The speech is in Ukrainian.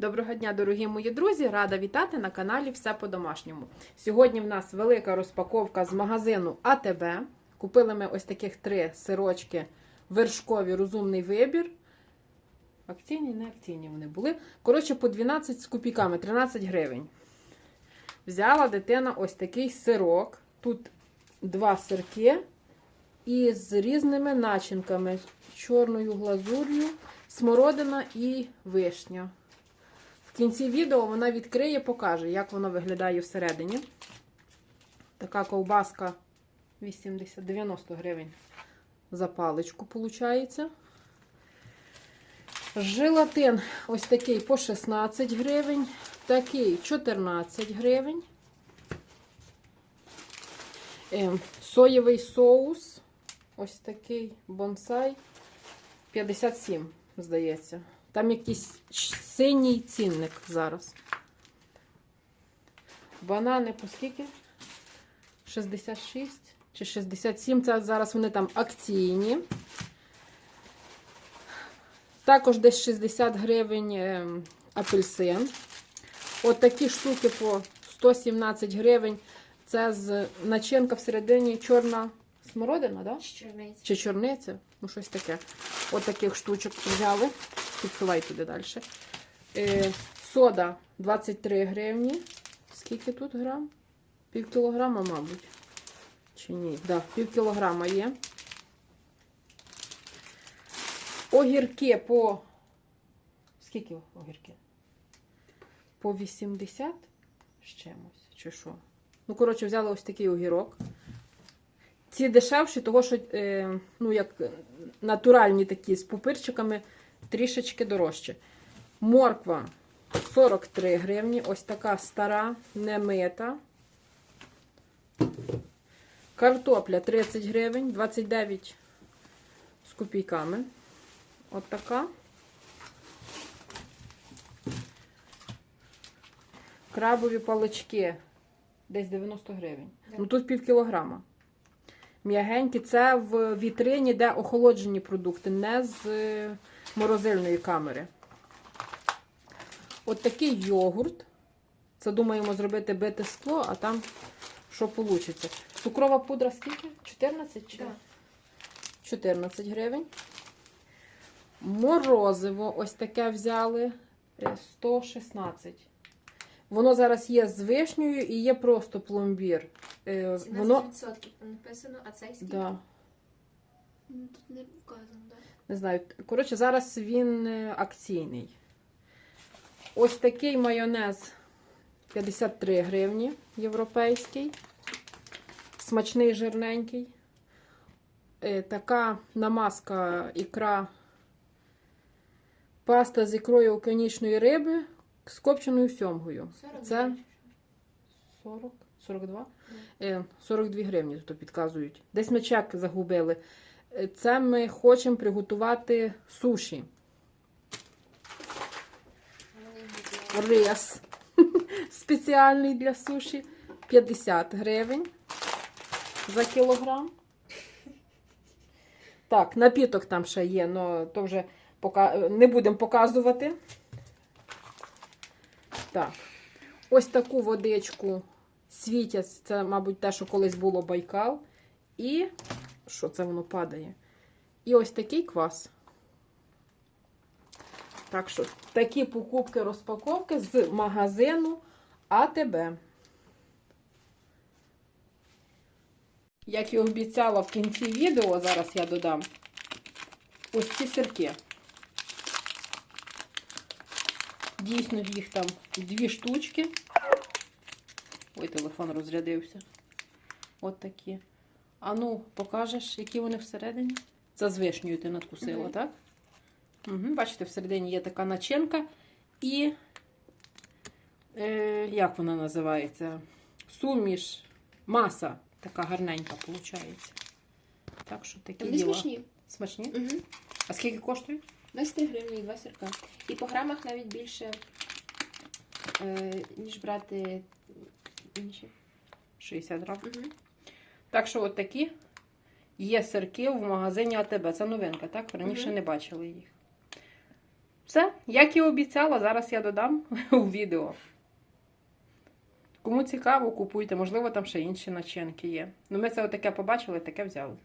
Доброго дня, дорогі мої друзі! Рада вітати на каналі Все по-домашньому. Сьогодні в нас велика розпаковка з магазину АТБ. Купили ми ось таких три сирочки вершкові розумний вибір. Акційні, не акційні вони були. Коротше, по 12 з копійками, 13 гривень. Взяла дитина ось такий сирок. Тут два сирки і з різними начинками: чорною глазур'ю, смородина і вишня. В кінці відео вона відкриє, покаже, як воно виглядає всередині. Така ковбаска 80-90 гривень за паличку, виходить. Желатин ось такий по 16 гривень, такий 14 гривень. Ем, Соєвий соус, ось такий бонсай 57, здається. Там якийсь синій цінник зараз. Банани по скільки? 66 чи 67. Це зараз вони там акційні. Також десь 60 гривень е, апельсин. От такі штуки по 117 гривень. Це з начинка всередині чорна смородина, да? Чорниця. Чи чорниця? Ну, щось таке. От таких штучок взяли. Підсувай туди далі. Е, сода 23 гривні. Скільки тут грам? Пів кілограма, мабуть. Чи ні? Так, да, пів кілограма є. Огірки по. Скільки огірки? По 80 з чимось, чи що? Ну, коротше, взяли ось такий огірок. Ці дешевші, того що, е, ну, як натуральні такі з пупирчиками, трішечки дорожче. Морква 43 гривні. Ось така стара, немита. Картопля 30 гривень, 29 з копійками. От така. Крабові палички десь 90 гривень. Ну тут пів кілограма. М'ягенькі, це в вітрині, де охолоджені продукти, не з е, морозильної камери. От такий йогурт. Це думаємо зробити бите скло, а там що вийде. Цукрова пудра скільки? 14 чи? Да. 14 гривень. Морозиво ось таке взяли е, 116. Воно зараз є з вишнею і є просто пломбір. Е, 17% Воно, написано, а цей скільки? да, Ну, Тут не вказано, так? не знаю. Коротше, зараз він е, акційний. Ось такий майонез 53 гривні європейський. Смачний, жирненький. Е, Така намазка ікра. Паста з ікрою океанічної риби з копченою сьомгою. 40 Це 40, 42? Е, 42 гривні тут підказують. Десь ми чек загубили. Е, Це ми хочемо приготувати суші. Рис спеціальний для суші. 50 гривень за кілограм. Так, напіток там ще є, але то вже пока... не будемо показувати. Так. Ось таку водичку світять. Це, мабуть, те, що колись було Байкал. І що це воно падає? І ось такий квас. Так що такі покупки розпаковки з магазину АТБ. Як і обіцяла в кінці відео, зараз я додам ось ці сирки. Дійсно, їх там дві штучки. Ой, телефон розрядився. От такі. А ну, покажеш, які вони всередині? Це з вишнею ти надкусила, Мгм. так? Угу, бачите, всередині є така начинка і. Е, як вона називається? Суміш, маса така гарненька виходить. Так що такі Вони діла. смачні. Смачні? Угу. А скільки коштують? 23 гривні і 2 сирка. І по грамах навіть більше, е, ніж брати інші. 60 грам. Угу. Так що от такі є сирки в магазині АТБ. Це новинка, так? Раніше угу. не бачили їх. Все, як і обіцяла, зараз я додам у відео. Кому цікаво, купуйте, можливо, там ще інші начинки є. Ну, ми це отаке побачили, таке взяли.